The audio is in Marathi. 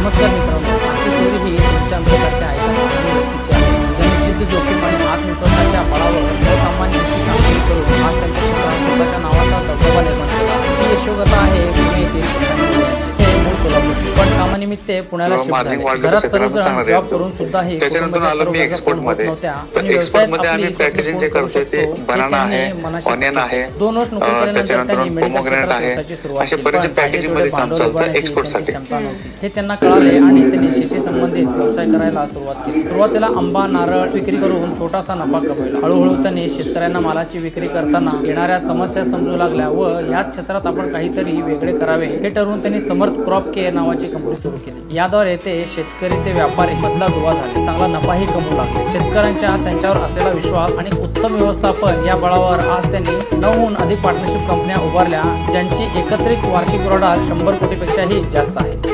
नमस्कार मित्रांनो आजची स्टोरी ही तुमच्या अंतर्गत ऐकत आणि व्यक्तीची ज्यांनी जिद्द जोखीम आणि आत्मविश्वासाच्या बळावर असामान्य कामगिरी करून आज त्यांच्या स्वतःच्या नावाचा दबदबा निर्माण केला ही यशोगता आहे पुणे येथील जॉब. करून सुद्धा हे त्याच्यानंतर आलो मी गरजा मध्ये. व्यवसायात मध्ये आम्ही packaging जे करतोय ते त्यांनी आहे, घेतलं. आहे, त्याच्यानंतर आहे. बरेचसे पण packaging मध्ये काम चालतं त्यांची साठी. हे त्यांना कळाले आणि त्यांनी शेती संबंधित व्यवसाय करायला सुरुवात केली सुरुवातीला आंबा नारळ विक्री करून छोटासा नफा कमवला हळूहळू त्यांनी शेतकऱ्यांना मालाची विक्री करताना येणाऱ्या समस्या समजू लागल्या व याच क्षेत्रात आपण काहीतरी वेगळे करावे हे ठरवून त्यांनी समर्थ क्रॉप केअर नावाची कंपनी सुरू केली. याद्वारे ते शेतकरी ते व्यापारी मधला दुवा झाले. चांगला नफाही कमवू लागले. शेतकऱ्यांच्या त्यांच्यावर असलेला विश्वास आणि उत्तम व्यवस्थापन या बळावर आज त्यांनी नऊहून अधिक पार्टनरशिप कंपन्या उभारल्या ज्यांची एकत्रित वार्षिक उलाढाल शंभर कोटीपेक्षाही जास्त आहे.